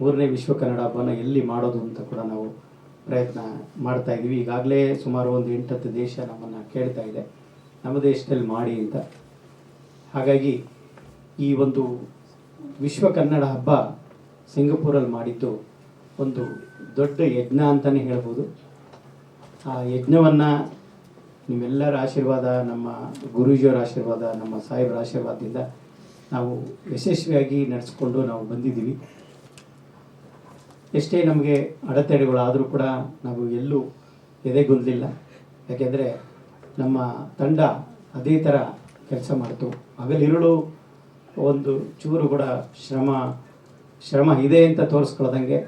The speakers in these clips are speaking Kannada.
ಮೂರನೇ ವಿಶ್ವ ಕನ್ನಡ ಹಬ್ಬನ ಎಲ್ಲಿ ಮಾಡೋದು ಅಂತ ಕೂಡ ನಾವು ಪ್ರಯತ್ನ ಮಾಡ್ತಾ ಇದ್ದೀವಿ. ಈಗಾಗಲೇ ಸುಮಾರು ಒಂದು ಎಂಟತ್ತು ದೇಶ ನಮ್ಮನ್ನು ಕೇಳ್ತಾ ಇದೆ. ನಮ್ಮ ದೇಶದಲ್ಲಿ ಮಾಡಿ ಅಂತ. ಹಾಗಾಗಿ ಈ ಒಂದು ವಿಶ್ವ ಕನ್ನಡ ಹಬ್ಬ ಸಿಂಗಪೂರಲ್ಲಿ ಮಾಡಿದ್ದು ಒಂದು ದೊಡ್ಡ ಯಜ್ಞ ಅಂತಲೇ ಹೇಳ್ಬೋದು. ಆ ಯಜ್ಞವನ್ನು ನಿಮ್ಮೆಲ್ಲರ ಆಶೀರ್ವಾದ, ನಮ್ಮ ಗುರೂಜಿಯವರ ಆಶೀರ್ವಾದ, ನಮ್ಮ ಸಾಹೇಬರ ಆಶೀರ್ವಾದದಿಂದ ನಾವು ಯಶಸ್ವಿಯಾಗಿ ನಡೆಸ್ಕೊಂಡು ನಾವು ಬಂದಿದ್ದೀವಿ. ಎಷ್ಟೇ ನಮಗೆ ಅಡೆತಡೆಗಳಾದರೂ ಕೂಡ ನಾವು ಎಲ್ಲೂ ಎದೆಗುಂದಿಲ್ಲ. ಯಾಕೆಂದರೆ ನಮ್ಮ ತಂಡ ಅದೇ ಥರ ಕೆಲಸ ಮಾಡ್ತು. ಹಗಲಿರುಳು ಒಂದು ಚೂರು ಕೂಡ ಶ್ರಮ ಶ್ರಮ ಇದೆ ಅಂತ ತೋರಿಸ್ಕೊಳ್ದಂಗೆ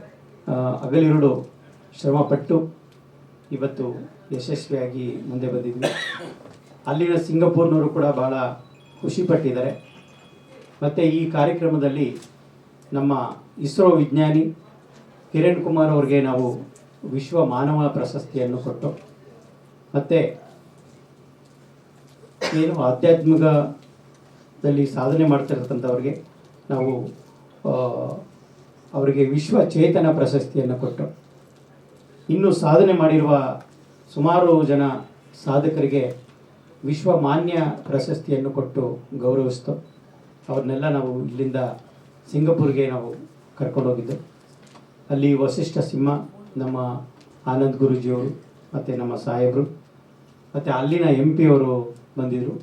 ಹಗಲಿರುಳು ಶ್ರಮಪಟ್ಟು ಇವತ್ತು ಯಶಸ್ವಿಯಾಗಿ ಮುಂದೆ ಬಂದಿದ್ವಿ. ಅಲ್ಲಿನ ಸಿಂಗಪೂರ್ನವರು ಕೂಡ ಭಾಳ ಖುಷಿಪಟ್ಟಿದ್ದಾರೆ ಮತ್ತು ಈ ಕಾರ್ಯಕ್ರಮದಲ್ಲಿ ನಮ್ಮ ಇಸ್ರೋ ವಿಜ್ಞಾನಿ ಕಿರಣ್ ಕುಮಾರ್ ಅವರಿಗೆ ನಾವು ವಿಶ್ವ ಮಾನವ ಪ್ರಶಸ್ತಿಯನ್ನು ಕೊಟ್ಟು, ಮತ್ತು ಏನು ಆಧ್ಯಾತ್ಮಿಕದಲ್ಲಿ ಸಾಧನೆ ಮಾಡ್ತಿರ್ತಕ್ಕಂಥವ್ರಿಗೆ ನಾವು ಅವರಿಗೆ ವಿಶ್ವ ಚೇತನ ಪ್ರಶಸ್ತಿಯನ್ನು ಕೊಟ್ಟು, ಇನ್ನು ಸಾಧನೆ ಮಾಡಿರುವ ಸುಮಾರು ಜನ ಸಾಧಕರಿಗೆ ವಿಶ್ವ ಮಾನ್ಯ ಪ್ರಶಸ್ತಿಯನ್ನು ಕೊಟ್ಟು ಗೌರವಿಸ್ತು. ಅವ್ರನ್ನೆಲ್ಲ ನಾವು ಇಲ್ಲಿಂದ ಸಿಂಗಪುರ್ಗೆ ನಾವು ಕರ್ಕೊಂಡೋಗಿದ್ದು. ಅಲ್ಲಿ ವಸಿಷ್ಠ ಸಿಂಹ, ನಮ್ಮ ಆನಂದ್ ಗುರೂಜಿಯವರು, ಮತ್ತು ನಮ್ಮ ಸಾಹೇಬರು, ಮತ್ತು ಅಲ್ಲಿನ ಎಂ ಪಿ ಅವರು ಬಂದಿದ್ದರು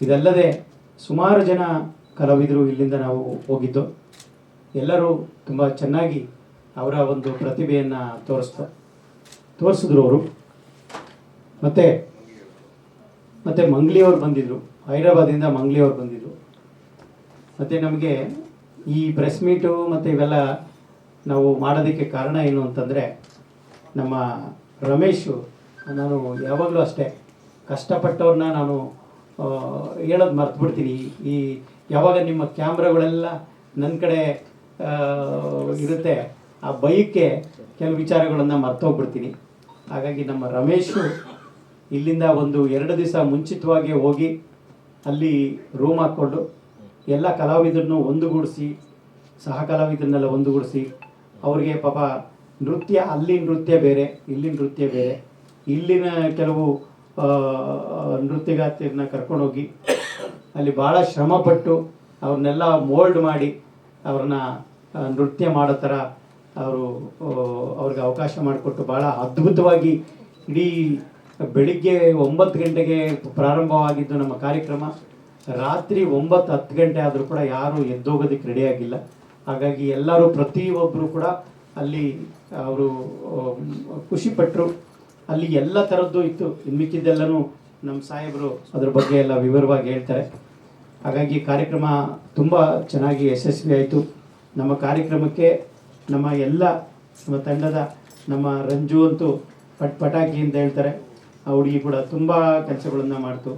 ಇದಲ್ಲದೆ ಸುಮಾರು ಜನ ಕಲಾವಿದರು ಇಲ್ಲಿಂದ ನಾವು ಹೋಗಿದ್ದು. ಎಲ್ಲರೂ ತುಂಬ ಚೆನ್ನಾಗಿ ಅವರ ಒಂದು ಪ್ರತಿಭೆಯನ್ನು ತೋರಿಸ್ತಾ, ತೋರಿಸಿದ್ರು ಅವರು. ಮತ್ತು ಮತ್ತು ಮಂಗ್ಲಿಯವರು ಬಂದಿದ್ದರು ಹೈದರಾಬಾದಿಂದ ಮಂಗ್ಲಿಯವರು ಬಂದಿದ್ದರು ಮತ್ತು ನಮಗೆ ಈ ಪ್ರೆಸ್ ಮೀಟು ಮತ್ತು ಇವೆಲ್ಲ ನಾವು ಮಾಡೋದಕ್ಕೆ ಕಾರಣ ಏನು ಅಂತಂದರೆ, ನಮ್ಮ ರಮೇಶು, ನಾನು ಯಾವಾಗಲೂ ಅಷ್ಟೇ ಕಷ್ಟಪಟ್ಟವ್ರನ್ನ ನಾನು ಹೇಳೋದು ಮರ್ತು ಬಿಡ್ತೀನಿ ಈ ಯಾವಾಗ ನಿಮ್ಮ ಕ್ಯಾಮ್ರಾಗಳೆಲ್ಲ ನನ್ನ ಕಡೆ ಇರುತ್ತೆ, ಆ ಬೈಕ್ಗೆ ಕೆಲವು ವಿಚಾರಗಳನ್ನು ಮರ್ತೋಗ್ಬಿಡ್ತೀನಿ. ಹಾಗಾಗಿ ನಮ್ಮ ರಮೇಶು ಇಲ್ಲಿಂದ ಒಂದು ಎರಡು ದಿವಸ ಮುಂಚಿತವಾಗಿ ಹೋಗಿ ಅಲ್ಲಿ ರೂಮ್ ಹಾಕ್ಕೊಂಡು ಎಲ್ಲ ಕಲಾವಿದರನ್ನು ಒಂದುಗೂಡಿಸಿ ಸಹ ಕಲಾವಿದರನ್ನೆಲ್ಲ ಒಂದುಗೂಡಿಸಿ ಅವ್ರಿಗೆ ಪಾಪ ನೃತ್ಯ ಅಲ್ಲಿ ನೃತ್ಯ ಬೇರೆ ಇಲ್ಲಿ ನೃತ್ಯ ಬೇರೆ. ಇಲ್ಲಿನ ಕೆಲವು ಆ, ನೃತ್ಯಗಾತಿಯರನ್ನ ಕರ್ಕೊಂಡೋಗಿ ಅಲ್ಲಿ ಭಾಳ ಶ್ರಮಪಟ್ಟು ಅವ್ರನ್ನೆಲ್ಲ ಮೋಲ್ಡ್ ಮಾಡಿ ಅವ್ರನ್ನ ನೃತ್ಯ ಮಾಡೋ ಥರ ಅವರು ಅವ್ರಿಗೆ ಅವಕಾಶ ಮಾಡಿಕೊಟ್ಟು ಭಾಳ ಅದ್ಭುತವಾಗಿ ಇಡೀ ಬೆಳಿಗ್ಗೆ ಒಂಬತ್ತು ಗಂಟೆಗೆ ಪ್ರಾರಂಭವಾಗಿದ್ದು ನಮ್ಮ ಕಾರ್ಯಕ್ರಮ. ರಾತ್ರಿ ಒಂಬತ್ತು ಹತ್ತು ಗಂಟೆ ಆದರೂ ಕೂಡ ಯಾರೂ ಎದ್ದೋಗೋದಕ್ಕೆ ರೆಡಿಯಾಗಿಲ್ಲ ಹಾಗಾಗಿ ಎಲ್ಲರೂ ಪ್ರತಿಯೊಬ್ಬರು ಕೂಡ ಅಲ್ಲಿ ಅವರು ಖುಷಿಪಟ್ಟರು ಅಲ್ಲಿ ಎಲ್ಲ ಥರದ್ದು ಇತ್ತು. ಇನ್ಮಿಕ್ಕಿದ್ದೆಲ್ಲನೂ ನಮ್ಮ ಸಾಹೇಬರು ಅದ್ರ ಬಗ್ಗೆ ಎಲ್ಲ ವಿವರವಾಗಿ ಹೇಳ್ತಾರೆ. ಹಾಗಾಗಿ ಕಾರ್ಯಕ್ರಮ ತುಂಬ ಚೆನ್ನಾಗಿ ಯಶಸ್ವಿ ಆಯಿತು. ನಮ್ಮ ಕಾರ್ಯಕ್ರಮಕ್ಕೆ ನಮ್ಮ ಎಲ್ಲ, ನಮ್ಮ ತಂಡದ, ನಮ್ಮ ರಂಜು ಅಂತೂ ಪಟ್ ಪಟಾಕಿ ಅಂತ ಹೇಳ್ತಾರೆ. ಆ ಹುಡುಗಿ ಕೂಡ ತುಂಬ ಕೆಲಸಗಳನ್ನು ಮಾಡ್ತು.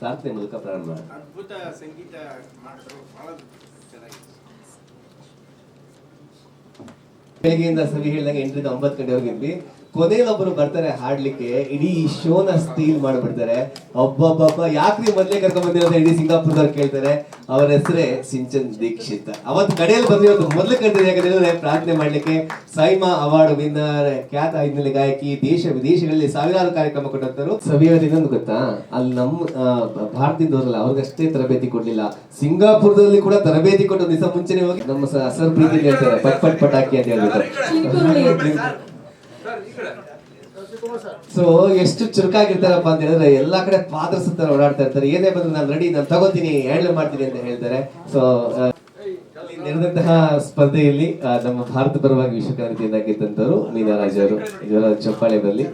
ಪ್ರಾರ್ಥನೆ ಮೂಲಕ ಪ್ರಾರಂಭ ಅದ್ಭುತ ಸಂಗೀತ ಮಾಡಿದ್ರು. ಬಹಳ ಚೆನ್ನಾಗಿದೆ ಬೆಳಗ್ಗೆಯಿಂದ ಸರಿ ಹೇಳಿದಾಗ ಎಂಟರಿಂದ ಒಂಬತ್ತು ಗಂಟೆವರೆಗೆ ಇರ್ಲಿ. ಕೊನೆಯಲ್ಲಿ ಒಬ್ಬರು ಬರ್ತಾರೆ ಹಾಡ್ಲಿಕ್ಕೆ ಇಡೀ ಶೋನ ಸ್ಟೀಲ್ ಮಾಡ್ಬಿಡ್ತಾರೆ. ಒಬ್ಬೊಬ್ಬ ಯಾಕ್ರಿ ಮೊದ್ಲೇ ಕರ್ಕೊಂಡ್ ಬಂದಿರೋ ಅಂತ ಇಡೀ ಸಿಂಗಾಪುರದವ್ರು ಕೇಳ್ತಾರೆ. ಅವರ ಹೆಸರೇ ಸಿಂಚನ್ ದೀಕ್ಷಿತ್. ಅವತ್ ಕಡೆಯಲ್ಲಿ ಬಂದಿರೋದು ಮೊದಲು ಕರ್ತಾರೆ ಯಾಕಂದ್ರೆ ಪ್ರಾರ್ಥನೆ ಮಾಡ್ಲಿಕ್ಕೆ ಸೈಮಾ ಅವಾರ್ಡ್ ವಿನ್ನರ್ ಖ್ಯಾತ ಹಿನ್ನೆಲೆ ಗಾಯಕಿ ದೇಶ ವಿದೇಶಗಳಲ್ಲಿ ಸಾವಿರಾರು ಕಾರ್ಯಕ್ರಮ ಕೊಟ್ಟಂತರು ಸವಿಯೋದು ಇನ್ನೊಂದು ಗೊತ್ತಾ? ಅಲ್ಲಿ ನಮ್ಮ ಭಾರತದವರಲ್ಲ ಅವ್ರಿಗಷ್ಟೇ ತರಬೇತಿ ಕೊಡ್ಲಿಲ್ಲ. ಸಿಂಗಾಪುರದಲ್ಲಿ ಕೂಡ ತರಬೇತಿ ಕೊಟ್ಟು ದಿವಸ ಮುಂಚೆನೆ ಹೋಗಿ ನಮ್ಮ ಸರ್ ಪ್ರೀತಿ ಹೇಳ್ತಾರೆ ಪಟ್ ಪಟ್ ಪಟಾಕಿ ಅಂತ ಹೇಳ್ಬಿಟ್ಟು. ಸೊ ಎಷ್ಟು ಚುರುಕಾಗಿರ್ತಾರಪ್ಪ ಅಂತ ಹೇಳಿದ್ರೆ ಎಲ್ಲಾ ಕಡೆ ಪಾತ್ರ ಸುತ್ತ ಓಡಾಡ್ತಾ ಇರ್ತಾರೆ. ಏನೇ ಬಂದ್ರೆ ನಾನು ರೆಡಿ ನಾನು ತಗೋತೀನಿ ಹ್ಯಾಂಡಲ್ ಮಾಡ್ತೀನಿ ಅಂತ ಹೇಳ್ತಾರೆ. ಸೊ ನಡೆದಂತಹ ಸ್ಪರ್ಧೆಯಲ್ಲಿ ನಮ್ಮ ಭಾರತ ಪರವಾಗಿ ವಿಶ್ವಕಾಂತಿಯಿಂದ ಗೆದ್ದಂತವರು ಮೀನಾರಾಜ್ ಅವರು ಇವರ ಚಪ್ಪಾಳೆ ಬರಲಿ.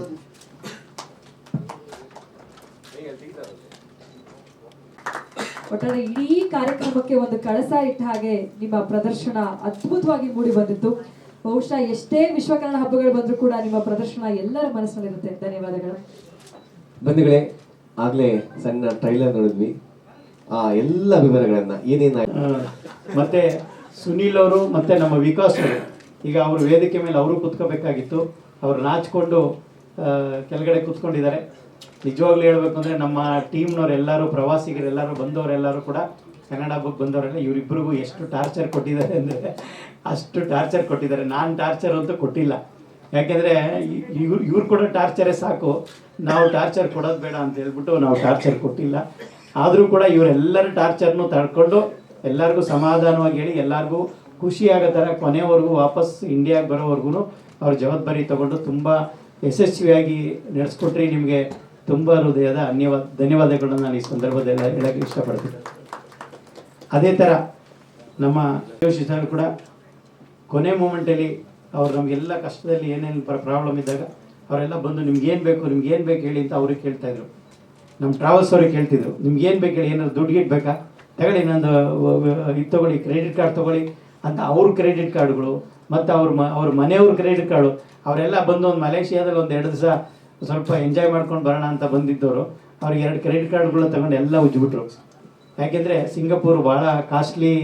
ಒಟ್ಟಾರೆ ಇಡೀ ಕಾರ್ಯಕ್ರಮಕ್ಕೆ ಒಂದು ಕಳಸ ಇಟ್ಟ ಹಾಗೆ ನಿಮ್ಮ ಪ್ರದರ್ಶನ ಅದ್ಭುತವಾಗಿ ಮೂಡಿ ಬಂದಿತ್ತು. ಬಹುಶಃ ಎಷ್ಟೇ ವಿಶ್ವಕನ್ನಡ ಹಬ್ಬಗಳು ಬಂದರೂ ಕೂಡ ನಿಮ್ಮ ಪ್ರದರ್ಶನ ಎಲ್ಲರ ಮನಸ್ಸಿನಲ್ಲಿರುತ್ತೆ. ಧನ್ಯವಾದಗಳು. ಬಂಧುಗಳೇ ಆಗ್ಲೇ ಸಣ್ಣ ಟ್ರೈಲರ್ ನೋಡಿದ್ವಿ. ಆ ಎಲ್ಲ ವಿವರಗಳನ್ನ ಏನೇನ ಮತ್ತೆ ಸುನೀಲ್ ಅವರು ಮತ್ತೆ ನಮ್ಮ ವಿಕಾಸ್ ಅವರು. ಈಗ ಅವರು ವೇದಿಕೆ ಮೇಲೆ ಅವರು ಕುತ್ಕೋಬೇಕಾಗಿತ್ತು. ಅವ್ರು ನಾಚ್ಕೊಂಡು ಕೆಳಗಡೆ ಕುತ್ಕೊಂಡಿದ್ದಾರೆ. ನಿಜವಾಗ್ಲೂ ಹೇಳ್ಬೇಕು ಅಂದರೆ ನಮ್ಮ ಟೀಮ್ನವ್ರು ಎಲ್ಲರೂ ಪ್ರವಾಸಿಗರೆಲ್ಲರೂ ಬಂದವರೆಲ್ಲರೂ ಕೂಡ ಕನ್ನಡ ಬುಕ್ ಬಂದವರೆಲ್ಲ ಇವರಿಬ್ಬರಿಗೂ ಎಷ್ಟು ಟಾರ್ಚರ್ ಕೊಟ್ಟಿದ್ದಾರೆ ಅಂದರೆ ಅಷ್ಟು ಟಾರ್ಚರ್ ಕೊಟ್ಟಿದ್ದಾರೆ. ನಾನು ಟಾರ್ಚರ್ ಅಂತೂ ಕೊಟ್ಟಿಲ್ಲ. ಯಾಕೆಂದರೆ ಇವ್ರು ಇವ್ರು ಕೂಡ ಟಾರ್ಚರೇ ಸಾಕು. ನಾವು ಟಾರ್ಚರ್ ಕೊಡೋದು ಬೇಡ ಅಂತ ಹೇಳ್ಬಿಟ್ಟು ನಾವು ಟಾರ್ಚರ್ ಕೊಟ್ಟಿಲ್ಲ. ಆದರೂ ಕೂಡ ಇವರೆಲ್ಲರ ಟಾರ್ಚರ್ನೂ ತಡ್ಕೊಂಡು ಎಲ್ಲರಿಗೂ ಸಮಾಧಾನವಾಗಿ ಹೇಳಿ ಎಲ್ಲರಿಗೂ ಖುಷಿಯಾಗೋ ಥರ ಕೊನೆವರೆಗೂ ವಾಪಸ್ ಇಂಡಿಯಾಗೆ ಬರೋವರೆಗೂ ಅವ್ರ ಜವಾಬ್ದಾರಿ ತಗೊಂಡು ತುಂಬ ಯಶಸ್ವಿಯಾಗಿ ನಡೆಸ್ಕೊಟ್ರಿ. ನಿಮಗೆ ತುಂಬ ಹೃದಯದ ಅನ್ಯವಾದ ಧನ್ಯವಾದಗಳನ್ನು ನಾನು ಈ ಸಂದರ್ಭದಲ್ಲಿ ಹೇಳಕ್ಕೆ ಇಷ್ಟಪಡ್ತೀನಿ. ಅದೇ ಥರ ನಮ್ಮ ಸರ್ ಕೂಡ ಕೊನೆ ಮೂಮೆಂಟಲ್ಲಿ ಅವ್ರು ನಮಗೆಲ್ಲ ಕಷ್ಟದಲ್ಲಿ ಏನೇನು ಪ್ರಾಬ್ಲಮ್ ಇದ್ದಾಗ ಅವರೆಲ್ಲ ಬಂದು ನಿಮ್ಗೆ ಏನು ಬೇಕು ನಿಮ್ಗೇನು ಬೇಕು ಹೇಳಿ ಅಂತ ಅವ್ರಿಗೆ ಕೇಳ್ತಾಯಿದ್ರು ನಮ್ಮ ಟ್ರಾವೆಲ್ಸ್ ಅವ್ರಿಗೆ ಕೇಳ್ತಿದ್ರು. ನಿಮ್ಗೆ ಏನು ಬೇಕು ಹೇಳಿ, ಏನಾದ್ರು ದುಡ್ಡು ಇಡ್ಬೇಕಾ ಬೇಕಾ? ತಗೊಳ್ಳಿ, ಇನ್ನೊಂದು ಇದು ತೊಗೊಳ್ಳಿ ಕ್ರೆಡಿಟ್ ಕಾರ್ಡ್ ತೊಗೊಳ್ಳಿ ಅಂತ ಅವ್ರ ಕ್ರೆಡಿಟ್ ಕಾರ್ಡ್ಗಳು ಮತ್ತು ಅವ್ರ ಮ, ಅವ್ರ ಮನೆಯವ್ರ ಕ್ರೆಡಿಟ್ ಕಾರ್ಡು ಅವರೆಲ್ಲ ಬಂದು ಒಂದು ಮಲೇಷಿಯಾದಲ್ಲಿ ಒಂದು ಎರಡು ದಿವಸ ಸ್ವಲ್ಪ ಎಂಜಾಯ್ ಮಾಡ್ಕೊಂಡು ಬರೋಣ ಅಂತ ಬಂದಿದ್ದವರು. ಅವ್ರಿಗೆ ಎರಡು ಕ್ರೆಡಿಟ್ ಕಾರ್ಡ್ಗಳು ತಗೊಂಡು ಎಲ್ಲ ಉಜ್ಬಿಟ್ರು ಯಾಕೆಂದರೆ ಸಿಂಗಪೂರ್ ಭಾಳ ಕಾಸ್ಟ್ಲಿ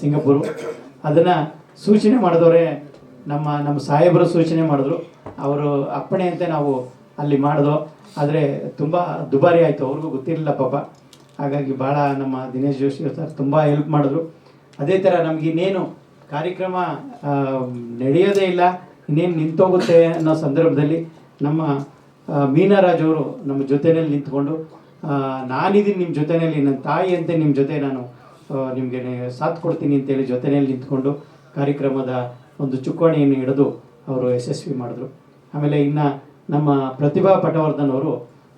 ಸಿಂಗಪೂರು. ಅದನ್ನು ಸೂಚನೆ ಮಾಡಿದವರೇ ನಮ್ಮ ನಮ್ಮ ಸಾಹೇಬರು ಸೂಚನೆ ಮಾಡಿದ್ರು. ಅವರು ಅಪ್ಪಣೆಯಂತೆ ನಾವು ಅಲ್ಲಿ ಮಾಡಿದೋ, ಆದರೆ ತುಂಬ ದುಬಾರಿ ಆಯಿತು. ಅವ್ರಿಗೂ ಗೊತ್ತಿರಲಿಲ್ಲ ಪಾಪ. ಹಾಗಾಗಿ ಭಾಳ ನಮ್ಮ ದಿನೇಶ್ ಜೋಶಿ ಸರ್ ತುಂಬ ಹೆಲ್ಪ್ ಮಾಡಿದ್ರು. ಅದೇ ಥರ ನಮ್ಗೆ ಇನ್ನೇನು ಕಾರ್ಯಕ್ರಮ ನಡೆಯೋದೇ ಇಲ್ಲ, ಇನ್ನೇನು ನಿಂತೋಗುತ್ತೆ ಅನ್ನೋ ಸಂದರ್ಭದಲ್ಲಿ ನಮ್ಮ ಮೀನರಾಜ್ ಅವರು ನಮ್ಮ ಜೊತೆಯಲ್ಲಿ ನಿಂತ್ಕೊಂಡು ನಾನಿದ್ದೀನಿ ನಿಮ್ಮ ಜೊತೆಯಲ್ಲಿ ನನ್ನ ತಾಯಿ ಅಂತ ನಿಮ್ಮ ಜೊತೆ ನಾನು ನಿಮಗೆ ಸಾಥ್ ಕೊಡ್ತೀನಿ ಅಂತೇಳಿ ಜೊತೆಯಲ್ಲಿ ನಿಂತ್ಕೊಂಡು ಕಾರ್ಯಕ್ರಮದ ಒಂದು ಚುಕ್ಕಾಣಿಯನ್ನು ಹಿಡಿದು ಅವರು ಯಶಸ್ವಿ ಮಾಡಿದ್ರು. ಆಮೇಲೆ ಇನ್ನು ನಮ್ಮ ಪ್ರತಿಭಾ ಪಟವರ್ಧನ್ ಅವರು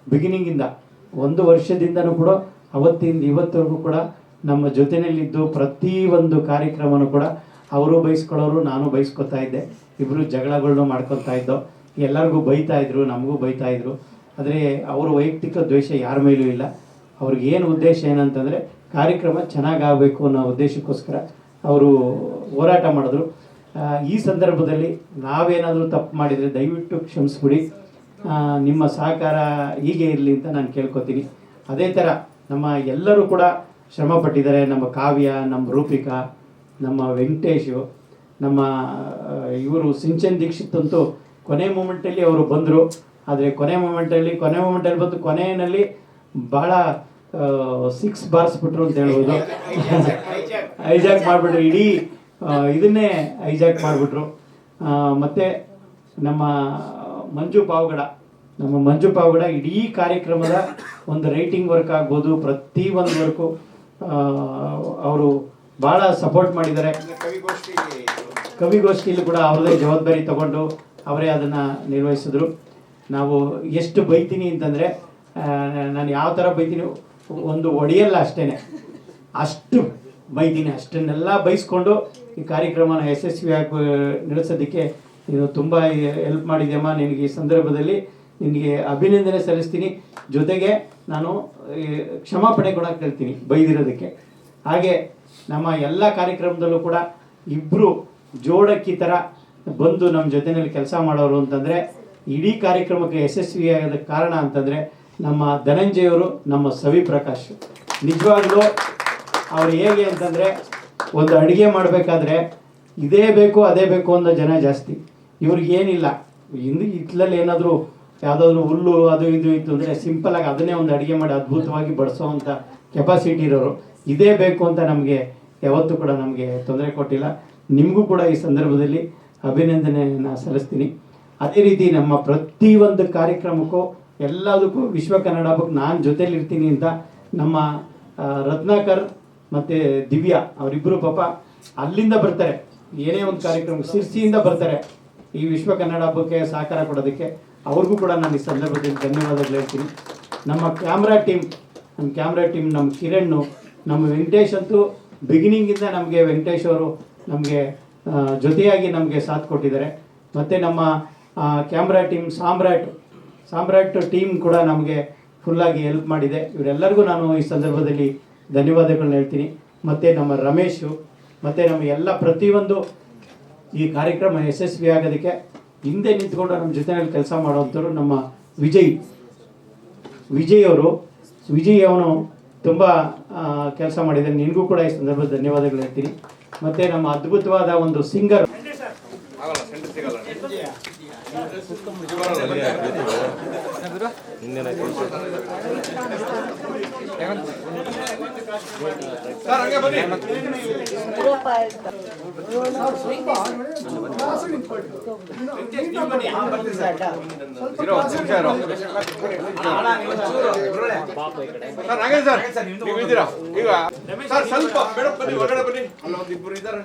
ಬಿಗಿನಿಂಗಿಂದ ಒಂದು ವರ್ಷದಿಂದನೂ ಕೂಡ, ಅವತ್ತಿಂದ ಇವತ್ತವರೆಗೂ ಕೂಡ ನಮ್ಮ ಜೊತೆಯಲ್ಲಿದ್ದು ಪ್ರತಿ ಒಂದು ಕಾರ್ಯಕ್ರಮನೂ ಕೂಡ ಅವರು ಬಯಸ್ಕೊಳ್ಳೋರು ನಾನು ಬಯಸ್ಕೊತಾ ಇದ್ದೆ. ಇಬ್ಬರು ಜಗಳಗಳನ್ನೂ ಮಾಡ್ಕೊತಾ ಇದ್ದೋ, ಎಲ್ಲರಿಗೂ ಬೈತಾ ಇದ್ರು, ನಮಗೂ ಬೈತಾ ಇದ್ರು. ಆದರೆ ಅವರ ವೈಯಕ್ತಿಕ ದ್ವೇಷ ಯಾರ ಮೇಲೂ ಇಲ್ಲ. ಅವ್ರಿಗೆ ಏನು ಉದ್ದೇಶ ಏನಂತಂದರೆ ಕಾರ್ಯಕ್ರಮ ಚೆನ್ನಾಗಾಗಬೇಕು ಅನ್ನೋ ಉದ್ದೇಶಕ್ಕೋಸ್ಕರ ಅವರು ಹೋರಾಟ ಮಾಡಿದ್ರು. ಈ ಸಂದರ್ಭದಲ್ಲಿ ನಾವೇನಾದರೂ ತಪ್ಪು ಮಾಡಿದರೆ ದಯವಿಟ್ಟು ಕ್ಷಮಿಸ್ಬಿಡಿ. ನಿಮ್ಮ ಸಹಕಾರ ಹೀಗೆ ಇರಲಿ ಅಂತ ನಾನು ಕೇಳ್ಕೊತೀನಿ. ಅದೇ ಥರ ನಮ್ಮ ಎಲ್ಲರೂ ಕೂಡ ಶ್ರಮ ಪಟ್ಟಿದ್ದಾರೆ. ನಮ್ಮ ಕಾವ್ಯ, ನಮ್ಮ ರೂಪಿಕಾ, ನಮ್ಮ ವೆಂಕಟೇಶು, ನಮ್ಮ ಇವರು ಸಿಂಚನ್ ದೀಕ್ಷಿತ್ ಅಂತೂ ಕೊನೆ ಮೂಮೆಂಟಲ್ಲಿ ಅವರು ಬಂದರು. ಆದರೆ ಕೊನೆ ಮೂಮೆಂಟಲ್ಲಿ ಕೊನೆ ಮೂಮೆಂಟಲ್ಲಿ ಬಂದು ಕೊನೆಯಲ್ಲಿ ಬಹಳ ಸಿಕ್ಸ್ ಬಾರಿಸ್ಬಿಟ್ರು ಅಂತ ಹೇಳ್ಬೋದು. ಐಜಾಕ್ ಮಾಡಿಬಿಟ್ರು, ಇಡೀ ಇದನ್ನೇ ಐಜಾಕ್ ಮಾಡಿಬಿಟ್ರು. ಮತ್ತು ನಮ್ಮ ಮಂಜು ಪಾವಗಡ, ನಮ್ಮ ಮಂಜು ಪಾವಗಡ ಇಡೀ ಕಾರ್ಯಕ್ರಮದ ಒಂದು ರೈಟಿಂಗ್ ವರ್ಕ್ ಆಗ್ಬೋದು, ಪ್ರತಿ ಒಂದು ವರ್ಕು ಅವರು ಭಾಳ ಸಪೋರ್ಟ್ ಮಾಡಿದ್ದಾರೆ. ಕವಿಗೋಷ್ಠಿ ಕವಿಗೋಷ್ಠಿಯಲ್ಲಿ ಕೂಡ ಅವರದೇ ಜವಾಬ್ದಾರಿ ತಗೊಂಡು ಅವರೇ ಅದನ್ನು ನಿರ್ವಹಿಸಿದ್ರು. ನಾವು ಎಷ್ಟು ಬೈತೀನಿ ಅಂತಂದರೆ ನಾನು ಯಾವ ಥರ ಬೈತೀನಿ, ಒಂದು ಒಡೆಯಲ್ಲ ಅಷ್ಟೇ ಅಷ್ಟು ಬೈತೀನಿ, ಅಷ್ಟನ್ನೆಲ್ಲ ಬೈಸ್ಕೊಂಡು ಈ ಕಾರ್ಯಕ್ರಮನ ಯಶಸ್ವಿಯಾಗಿ ನಡೆಸೋದಕ್ಕೆ ನೀನು ತುಂಬ ಹೆಲ್ಪ್ ಮಾಡಿದ್ಯಮ್ಮ ನಿನಗೆ ಈ ಸಂದರ್ಭದಲ್ಲಿ. ನಿನಗೆ ಅಭಿನಂದನೆ ಸಲ್ಲಿಸ್ತೀನಿ. ಜೊತೆಗೆ ನಾನು ಕ್ಷಮಾಪಣೆ ಕೂಡ ಕೇಳ್ತೀನಿ ಬೈದಿರೋದಕ್ಕೆ. ಹಾಗೆ ನಮ್ಮ ಎಲ್ಲ ಕಾರ್ಯಕ್ರಮದಲ್ಲೂ ಕೂಡ ಇಬ್ಬರು ಜೋಡಕ್ಕಿ ಥರ ಬಂದು ನಮ್ಮ ಜೊತೆಯಲ್ಲಿ ಕೆಲಸ ಮಾಡೋರು ಅಂತಂದರೆ ಇಡೀ ಕಾರ್ಯಕ್ರಮಕ್ಕೆ ಯಶಸ್ವಿಯಾಗದ ಕಾರಣ ಅಂತಂದರೆ ನಮ್ಮ ಧನಂಜಯವರು ನಮ್ಮ ಸವಿ ಪ್ರಕಾಶ್. ನಿಜವಾಗ್ಲೂ ಅವ್ರು ಹೇಗೆ ಅಂತಂದರೆ ಒಂದು ಅಡುಗೆ ಮಾಡಬೇಕಾದ್ರೆ ಇದೇ ಬೇಕು, ಅದೇ ಬೇಕು ಅನ್ನೋ ಜನ ಜಾಸ್ತಿ. ಇವ್ರಿಗೇನಿಲ್ಲ ಹಿಂದೆ ಇತ್ಲಲ್ಲಿ ಏನಾದರೂ ಯಾವುದಾದ್ರು ಹುಲ್ಲು ಅದು ಇದು ಇತ್ತು ಅಂದರೆ ಸಿಂಪಲಾಗಿ ಅದನ್ನೇ ಒಂದು ಅಡುಗೆ ಮಾಡಿ ಅದ್ಭುತವಾಗಿ ಬಡಿಸೋವಂಥ ಕೆಪಾಸಿಟಿ ಇರೋರು. ಇದೇ ಬೇಕು ಅಂತ ನಮಗೆ ಯಾವತ್ತೂ ಕೂಡ ನಮಗೆ ತೊಂದರೆ ಕೊಟ್ಟಿಲ್ಲ. ನಿಮಗೂ ಕೂಡ ಈ ಸಂದರ್ಭದಲ್ಲಿ ಅಭಿನಂದನೆಯನ್ನು ಸಲ್ಲಿಸ್ತೀನಿ. ಅದೇ ರೀತಿ ನಮ್ಮ ಪ್ರತಿಯೊಂದು ಕಾರ್ಯಕ್ರಮಕ್ಕೂ, ಎಲ್ಲದಕ್ಕೂ ವಿಶ್ವ ಕನ್ನಡ ಹಬ್ಬಕ್ಕೆ ನಾನು ಇರ್ತೀನಿ ಅಂತ ನಮ್ಮ ರತ್ನಾಕರ್ ಮತ್ತು ದಿವ್ಯಾ ಅವರಿಬ್ಬರು ಪಾಪ ಅಲ್ಲಿಂದ ಬರ್ತಾರೆ. ಏನೇ ಒಂದು ಕಾರ್ಯಕ್ರಮ, ಶಿರ್ಸಿಯಿಂದ ಬರ್ತಾರೆ. ಈ ವಿಶ್ವ ಕನ್ನಡ ಹಬ್ಬಕ್ಕೆ ಸಹಕಾರ ಕೊಡೋದಕ್ಕೆ ಅವ್ರಿಗೂ ಕೂಡ ನಾನು ಈ ಸಂದರ್ಭದಲ್ಲಿ ಧನ್ಯವಾದಗಳು ಹೇಳ್ತೀನಿ. ನಮ್ಮ ಕ್ಯಾಮ್ರಾ ಟೀಮ್, ನಮ್ಮ ಕ್ಯಾಮ್ರಾ ಟೀಮ್ ನಮ್ಮ ಕಿರಣ್ ನಮ್ಮ ವೆಂಕಟೇಶ್ ಅಂತೂ ಬಿಗಿನಿಂಗಿಂದ ನಮಗೆ ವೆಂಕಟೇಶ್ ಅವರು ನಮಗೆ ಜೊತೆಯಾಗಿ ನಮಗೆ ಸಾಥ್ ಕೊಟ್ಟಿದ್ದಾರೆ. ಮತ್ತು ನಮ್ಮ camera team Samrat Samrat team ಕೂಡ ನಮಗೆ ಫುಲ್ಲಾಗಿ ಹೆಲ್ಪ್ ಮಾಡಿದೆ. ಇವರೆಲ್ಲರಿಗೂ ನಾನು ಈ ಸಂದರ್ಭದಲ್ಲಿ ಧನ್ಯವಾದಗಳನ್ನ ಹೇಳ್ತೀನಿ. ಮತ್ತು ನಮ್ಮ ರಮೇಶು, ಮತ್ತು ನಮ್ಮ ಎಲ್ಲ ಪ್ರತಿಯೊಂದು ಈ ಕಾರ್ಯಕ್ರಮ ಯಶಸ್ವಿ ಆಗೋದಕ್ಕೆ ಹಿಂದೆ ನಿಂತ್ಕೊಂಡು ನಮ್ಮ ಜೊತೆಯಲ್ಲಿ ಕೆಲಸ ಮಾಡುವಂಥವ್ರು ನಮ್ಮ ವಿಜಯ್. ವಿಜಯ್ ಅವರು, ವಿಜಯ್ ಅವನು ತುಂಬ ಕೆಲಸ ಮಾಡಿದ್ದಾರೆ. ನಿನಗೂ ಕೂಡ ಈ ಸಂದರ್ಭದಲ್ಲಿ ಧನ್ಯವಾದಗಳು ಹೇಳ್ತೀನಿ. ಮತ್ತು ನಮ್ಮ ಅದ್ಭುತವಾದ ಒಂದು ಸಿಂಗರ್ ಆಗಲ್ಲ ಸೆಂಟರ್ ಸಿಗಲ್ಲ ಸರ್ ಹಂಗೆ ಬನ್ನಿ ಇರೋ, ಒಂದ್ ನಿಮಿಷ ಇರೋ. ಸರ್ ಹಾಗೆ ಸರ್ ನೀವು ಇದ್ದೀರಾ ಈಗ ಸರ್ ಸ್ವಲ್ಪ ಮೇಡಮ್ ಬನ್ನಿ ಹೊರಗಡೆ ಬನ್ನಿ ಅಲ್ಲ ಒಂದಿಬ್ಬರು ಇದ್ದಾರೆ